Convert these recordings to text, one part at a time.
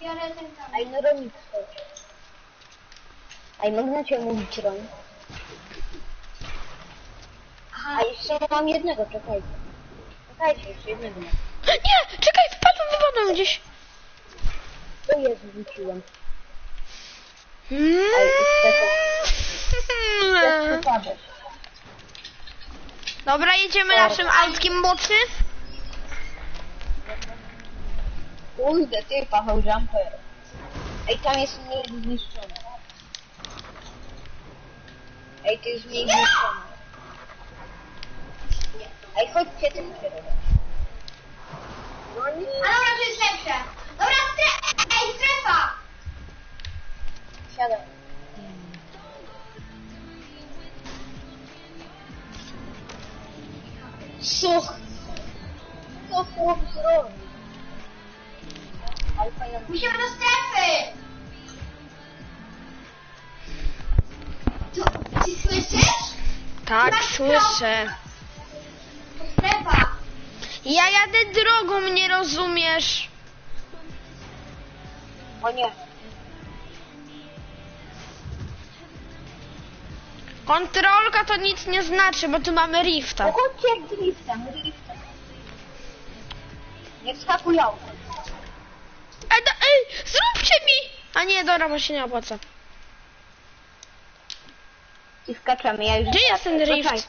Biorę ten kamień. Ej, no Ronik chodź. Ej, można cię mówić Ron? Aha, A jeszcze mam jednego, czekajcie. Czekajcie, jeszcze jednego mam. Nie, czekaj, wypadłem, wypadłem gdzieś. To jest wrzuciłem. Mm. Ej, jest przypadek. Dobra, jedziemy naszym autkiem bocy. Kurde, ty, Paweł Jumper. Ej, tam jest mniej zniszczone. Ej, to jest mniej zniszczone. Ej, chodźcie tym kierunkiem. No a nie. dobra, to jest lepsze. Dobra, stre... Ej, strefa! Siadam. Such. Co chłop? Musimy do strefy! Tu, ty słyszysz? Tak, słyszę. To strefa. Ja jadę drogą, nie rozumiesz? O nie. Kontrolka to nic nie znaczy, bo tu mamy rifta. No chodźcie driftem, driftem. Nie wskakuj auto. Ej, da, ej, zróbcie mi! A nie, dobra, bo się nie opłaca. I skaczemy, ja już Gdzie jest ten? Poczekaj.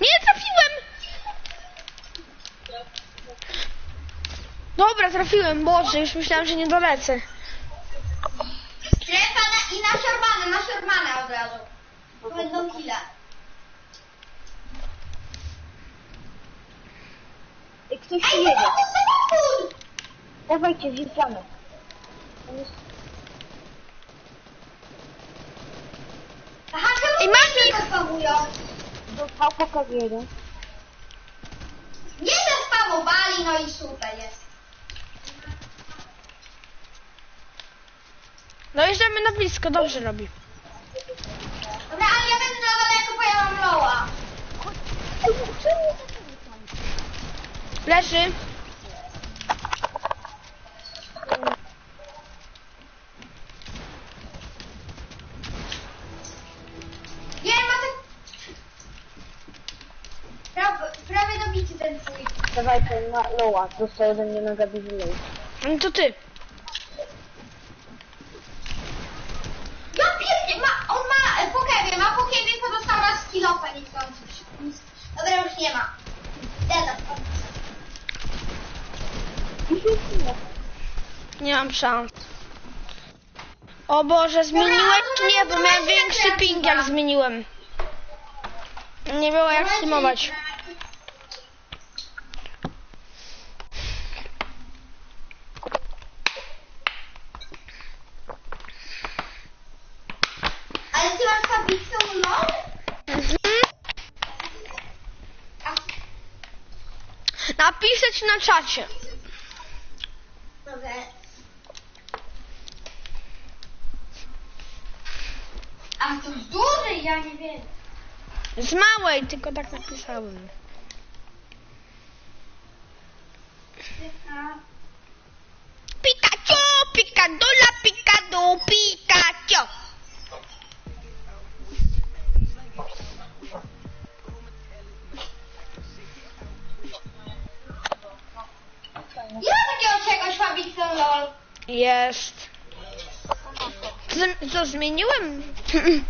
Nie trafiłem! Dobra, trafiłem, Boże, już myślałem, że nie dolecę. Strefa na, i na szorbanę, na szorbanę od razu. Będą kile. Ktoś tu jedzie. samochód! Dawajcie, wjeżdżamy. On jest- Aha, czemu Ej, mam ich! spamują? Dostał pokaz jeden. Nie zaspamowali, no i super jest. Dojeżdżamy na blisko, dobrze robi. Dobra, ale ja będę na daleko, bo ja mam loa. No czemu? Leży. Nie, ma tak... Prawie, prawie dobity ten twój. Dawajcie, na Loa. Dostał ode mnie duży low. No to ty. Ja pierdolę, ma, on ma e, po kewie, ma po kewie, to dostał raz kilofa niechcący. Dobra, już nie ma. Deda, Nie mam szans. O Boże, zmieniłeś czy nie? Bo miałem większy ping jak zmieniłem. Nie było jak streamować. Ale ty masz tablicę LOL? Mhm. Napiszę ci na czacie. dobra. A to duży, ja nie wiem. Z małej, tylko tak napisałem. Pikachu, pikadula, pikadu, Pikachu. Nie ma takiego czegoś LOL. Jest. Co, co zmieniłem?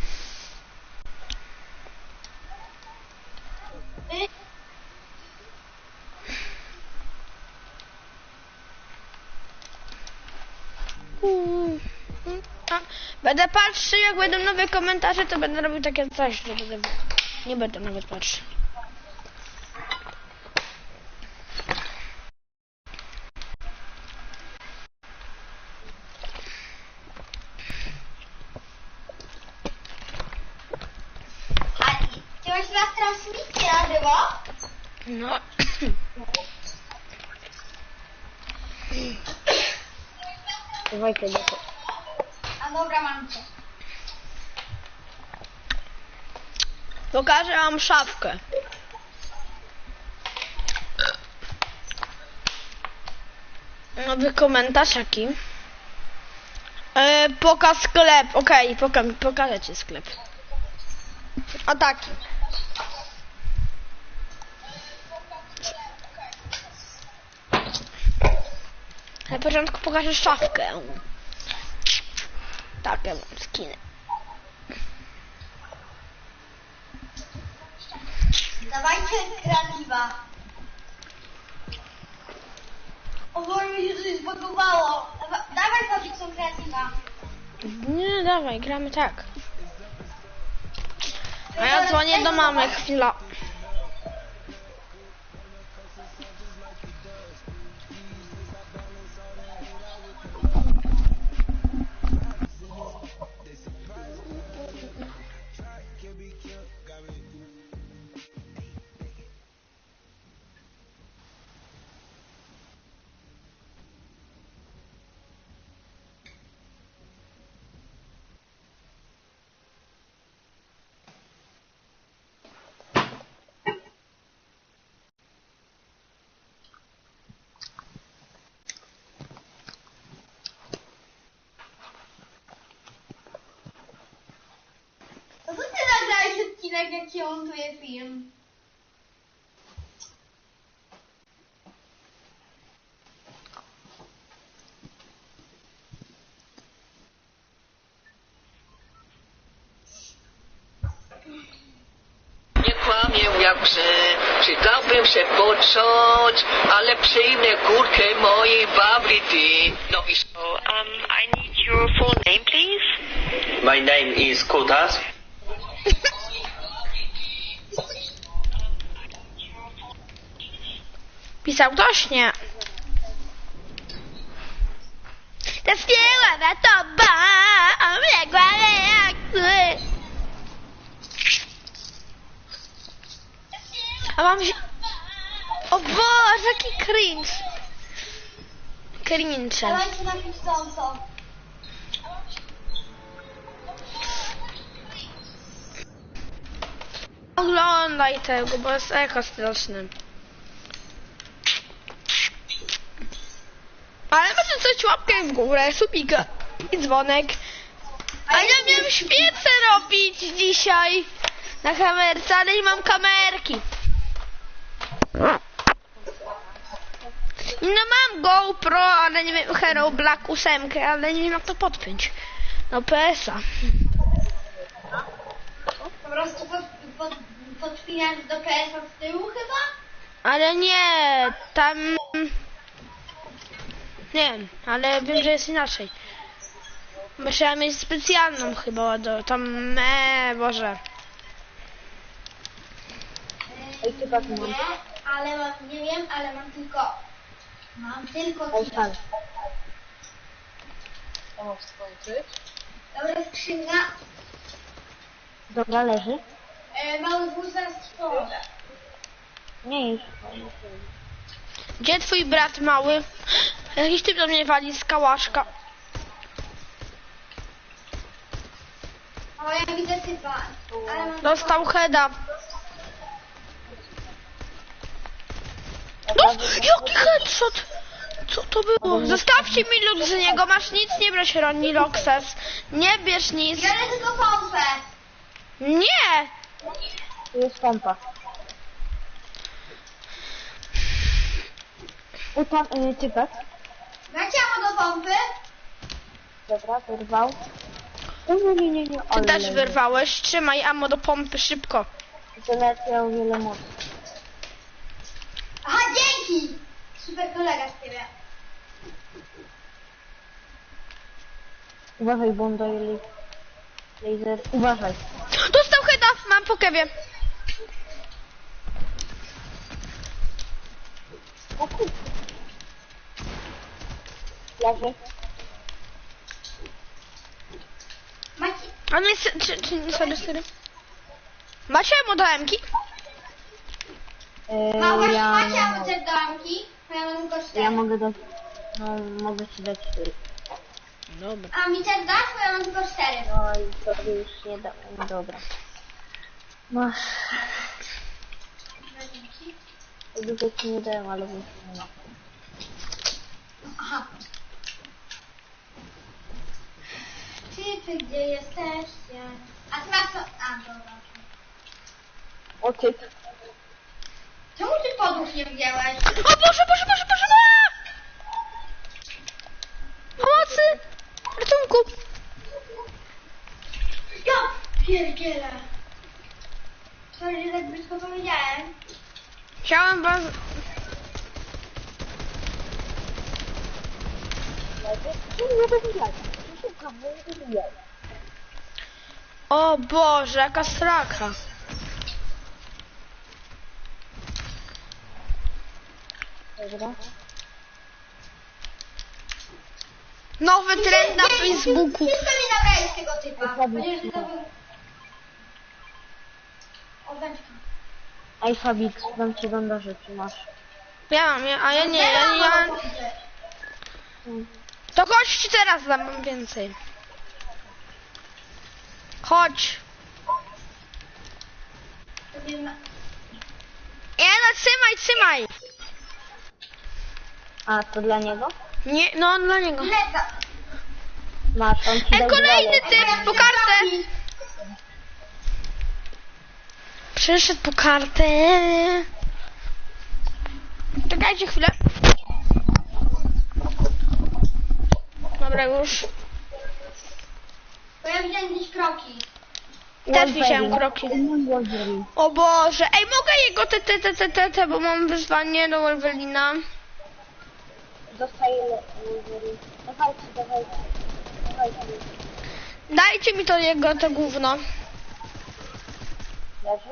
Y, A, Będę patrzył, jak będą nowe komentarze, to będę robił takie coś, że będę... Nie będę nawet patrzył. Ty masz nas transmisję na żywo? No. Dawajcie, bo to... A dobra, mam cię. Pokażę wam szafkę. Nowy komentarz jaki? E, pokaż sklep. Okej, poka- pokażę ci sklep. A taki. Na początku pokażę szafkę. Tak, ja mam skiny. Dawajcie kraniwa. O Boże, mi się coś zbagowało. Dawa- Dawaj Fabikson kreatywa. Nie, dawaj, gramy tak. A ja dzwonię do mamy, chwila. Nagrałeś odcinek, jak się Pisał ktoś? Nie. Zaśpiewa na tobą, biegła jak ty. A mam się... O Boże, jaki cringe. Cringe. Dawajcie na pisząco. Oglądaj tego, bo jest echo straszny. Coś łapkę w górę, subika i dzwonek. A ja miałem świecę robić dzisiaj na kamerce, ale nie mam kamerki. No mam GoPro, ale nie wiem, Hero Black 8, ale nie wiem jak to podpiąć. No PS-a. Po prostu pod, pod, podpinasz do PS od tyłu chyba? Ale nie, tam... Nie wiem, ale wiem, że jest inaczej. Musiałem mieć specjalną chyba do... Tam... E, Boże. Ej, ty tak mam. Nie, ale mam, nie wiem, ale mam tylko... Mam tylko Ej, tyle. pan. Dobra, skrzynka. Dobra, leży. E, mały wóz zaraz pomogę. Nie już. Gdzie twój brat mały? Jakiś typ do mnie wali z kałaszka. O, ja widzę typa. Ale mam Dostał heada. No, jaki headshot! Co to było? Zostawcie mi lud z niego, masz nic, nie bierz Ronnie Roxas. Nie bierz nic. Biorę tylko pompę. Nie! Tu jest pompa. Ej, tam, y, typek. Macie ammo do pompy? Dobra, wyrwał. O, nie, nie, nie, nie. Ty też wyrwałeś. Trzymaj ammo do pompy szybko. Izolacja o wiele mocy. Aha, dzięki! Super kolega z ciebie. Uważaj, bo on daje li- laser. Uważaj. Dostał heada, mam po kewie. O kur... Leży. Macie... A nie, czy, czy, czy, sorry, sorry. Macie ammo do emki? Yy, Ma, właśnie ja, macie ammo też do amki? Bo Ja mam tylko cztery. ja mogę dać... No, mogę ci dać cztery. Dobra. A mi też dasz? Bo ja mam tylko cztery. No i sobie już nie da. No, dobra. Masz. No, dzięki. Dużo ci nie dałem, ale już nie ma. Aha, Wy gdzie jesteście? A ty masz co? A, dobra. O ty. Czemu ty podłóż nie wziąłeś? O Boże, Boże, Boże, Boże! A! Pomocy! Ratunku! Ja pierdzielę. Sorry, że tak brzydko powiedziałem. Chciałem was... O Boże, jaka straka. Dobra. Nowy trend na Facebooku. Wszystko mi nabrali z tego typa. Chociaż to był... Oweczka. Ej, Fabik, dam ci bandaże, czy masz? Ja mam, ja, a ja nie, ja, ja... To chodź teraz dam więcej. Chodź. Nie no, trzymaj, trzymaj. A, to dla niego? Nie, no dla niego. Ej, dał kolejny typ po kartę. Przyszedł po kartę. Czekajcie chwilę. Dobra, już. Bo ja widziałem gdzieś kroki. Też widziałem kroki. O Boże, ej, mogę jego te, te, te, te, te, te bo mam wyzwanie do Wolverina. Dostaję Wolverine. Dawajcie, dawajcie. Dawajcie. Dajcie mi to jego, to gówno. Leży?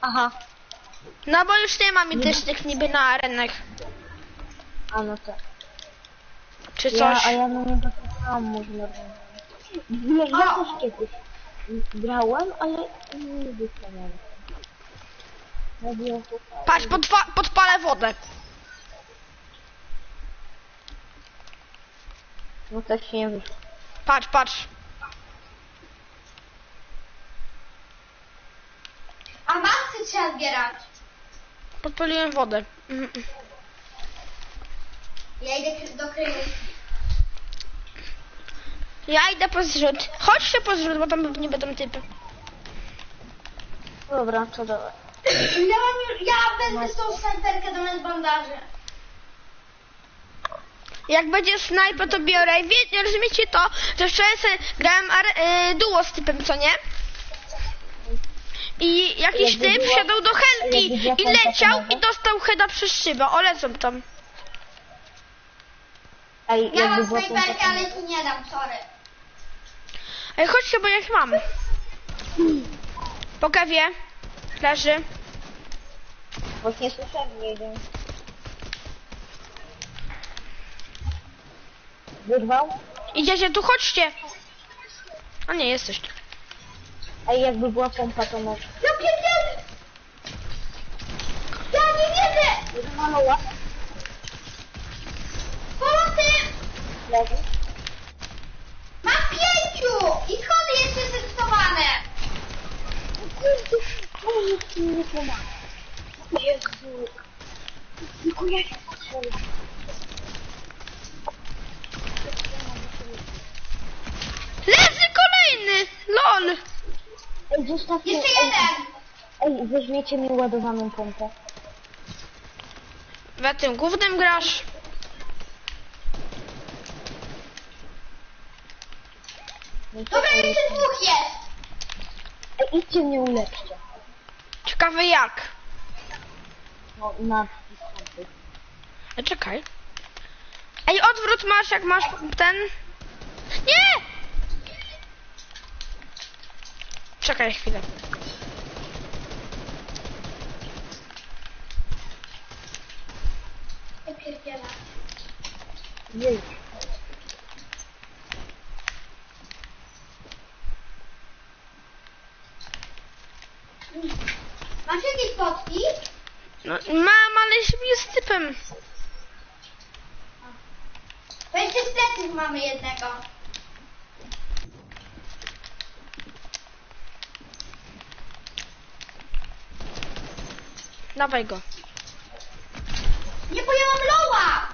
Aha. No bo już nie ma mitycznych niby na arenach. A no to. Czy Ja, coś. a ja na niego czekałam może normalnie. Ja, ja też kiedyś grałem, ale nie wystawiałem. Robiłem Patrz, podpa- podpalę wodę. No to się nie wyszło. Patrz, patrz. A masy trzeba zbierać. Podpaliłem wodę. Mhm. Ja idę do kryjówki. Ja idę po zrzut. Chodźcie po zrzut, bo tam pewnie będą typy. Dobra, to dawaj. Ja mam już, ja wezmę z tą snajperkę do nas bandaży. Jak będzie snajper, to biorę. I wie, rozumiecie to, że wczoraj sobie grałem ar- y, duo z typem, co nie? I jakiś typ wsiadł do helki i leciał i dostał heada przez szybę. O, lecą tam. Ej, Ja jakby mam była snajperkę, ale ci nie dam, sorry. Ej, chodźcie, bo ja ich mam. Po kawie. Leży. Właśnie słyszałem jeden. Wyrwał? Idziecie tu, chodźcie. A nie, jesteś tu. Ej, jakby była pompa, to może. Ja pierdzielę! Ja nie wierzę! Jeden Leży. Mam pięciu! I schody jeszcze zrysowane! Kurde, pomóż mi nie pomaga. Jezu. Tylko ja się strzelam. Leży kolejny! LOL! Ej. Jeszcze jeden! ej, weźmiecie mi ładowaną pompę. We tym głównym grasz. No to Dobra, ej, jeszcze dwóch jest! Ej, idźcie mnie ulepszcie. Ciekawe jak. No, na. E, czekaj. Ej, odwrót masz, jak masz ten... Nie! Czekaj chwilę. Ja pierdzielę. Jej. Masz jakieś potki? No, mam, ale jest typem. To jeszcze stretów mamy jednego. Dawaj go. Nie, bo ja mam loła!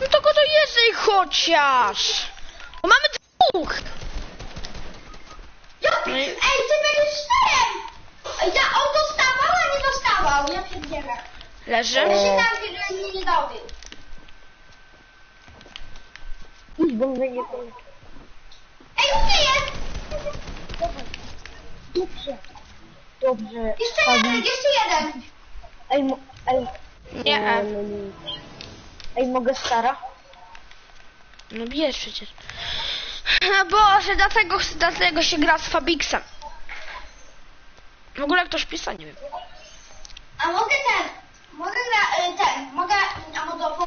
No to go dojeżdżaj, chodź! chociaż! Bo mamy dwóch! Ja, No i- ej, ty będziesz czterem! Ja, on dostawał, a nie dostawał. Ja pierdzielę. Leży. Ja się tam, że mnie nie dobił. Idź, bo będzie to... Ej, u mnie jest! Dobrze. Dobrze. Jeszcze jeden, jeszcze jeden. Ej, mo... Ej. Nie, e. Ej, Ej, mogę stara? No bierz przecież. No Boże, dlatego, dlatego się gra z Fabiksem. W ogóle ktoś pisa, nie wiem. A mogę ten, mogę gra, y, ten, mogę, a mogę,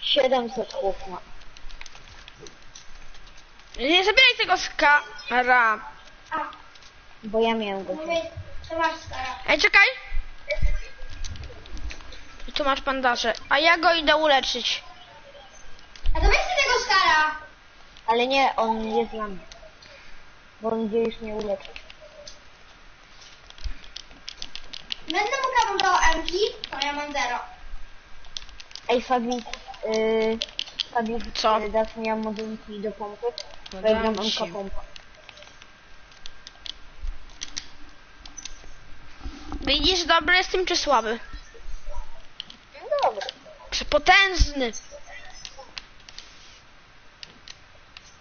700 chłop ma. Nie zabieraj tego skara. a, Bo ja miałem go. mówię, to masz. Ej, czekaj. I tu masz bandaże. A ja go idę uleczyć. A to weź ty tego skara. Ale nie, on jest dla mnie. Bo on gdzie już nie uleczy. Będę mu wam dał MK, to ja mam zero. Ej, Fabi, yy, Fabi, Co? Yy, dasz mi modulki do pompy? No Bo ja dam gram ci. MK pompa. Widzisz, dobry jestem czy słaby? Dobra. Przepotężny.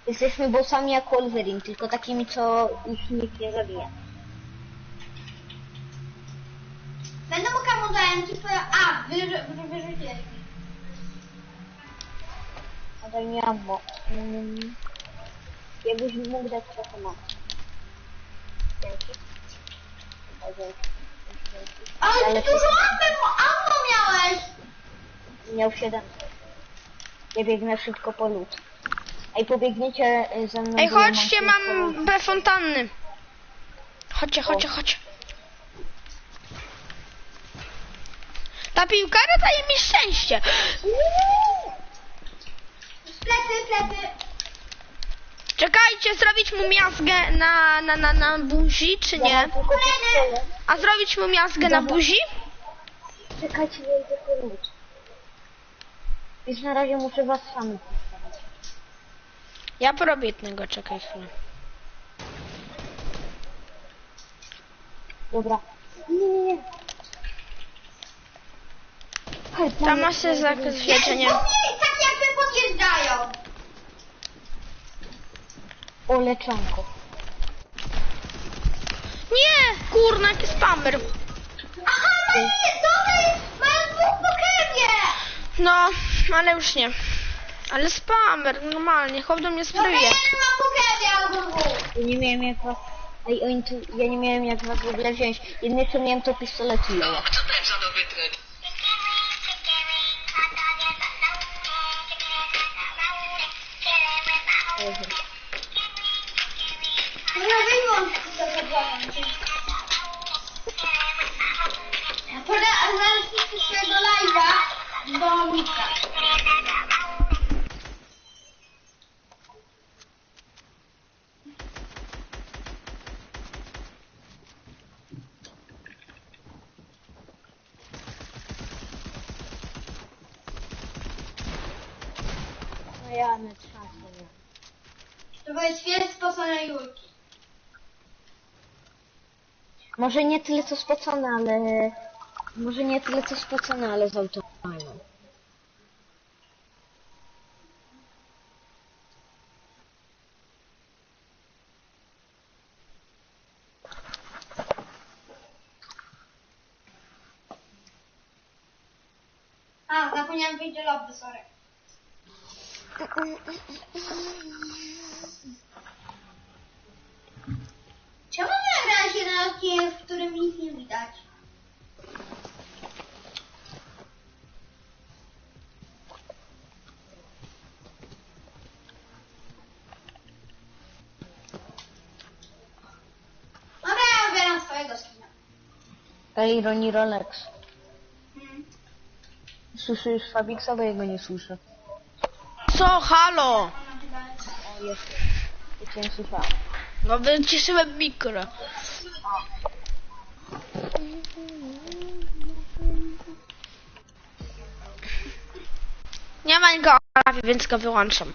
Jesteśmy bossami jak Wolverine, tylko takimi, co ich nikt nie zabija. Będę mu MK, to ja, a, wy, wy, wyrzuciłeś mi. A daj mi ammo. Mm. Jakbyś mi mógł dać trochę mocy. Dzięki. Dzięki. Ale ty dużo ammo, ammo miałeś. Miał 7. Ja biegnę szybko po lód. Ej, pobiegniecie y, ze mną. Ej, bo ja chodźcie, szybko mam lód. B fontanny. Chodźcie, chodźcie, chodźcie. Ta piłkara daje mi szczęście. Plecy, plecy. Czekajcie, zrobić mu miazgę na, na, na, na buzi, czy nie? A zrobić mu miazgę na buzi? Czekajcie, ja idę po lód. Już na razie muszę was sami postawić. Ja porobię jednego, czekaj chwilę. Dobra. Nie, nie, nie. Tam masz się bo mnie tak jakby podjeżdżają. O, leczonko. Nie, kurna, jaki spammer. Aha, no nie, dobry, mają dwóch po kremie. No, ale już nie. Ale spammer, normalnie, chłop do mnie Dobra, sprayuje. jeden ma po kremie. Ja nie miałem jak was... Ej, oni tu... Ja nie miałem jak was w ogóle wziąć. Jedyne co miałem to pistolet i joła. Co ten za nowy trend? Znaleźć swojego live'a do Mika. No ja na nie. To były świetnie spocone Julki. Może nie tyle co spocone, ale... Może nie tyle co spocone, ale z autofajną. A, zapomniałam wyjść do lobby, sorry. Czemu odcinek, w którym nic nie widać? Dobra, ja wybieram swojego skina. Ej, Roni Rolex. Hmm. Słyszysz Fabiksa, bo jego nie słyszę. Co, halo? O, jest. Nie słyszałem. No wyciszyłem mikro. Więc go wyłączam.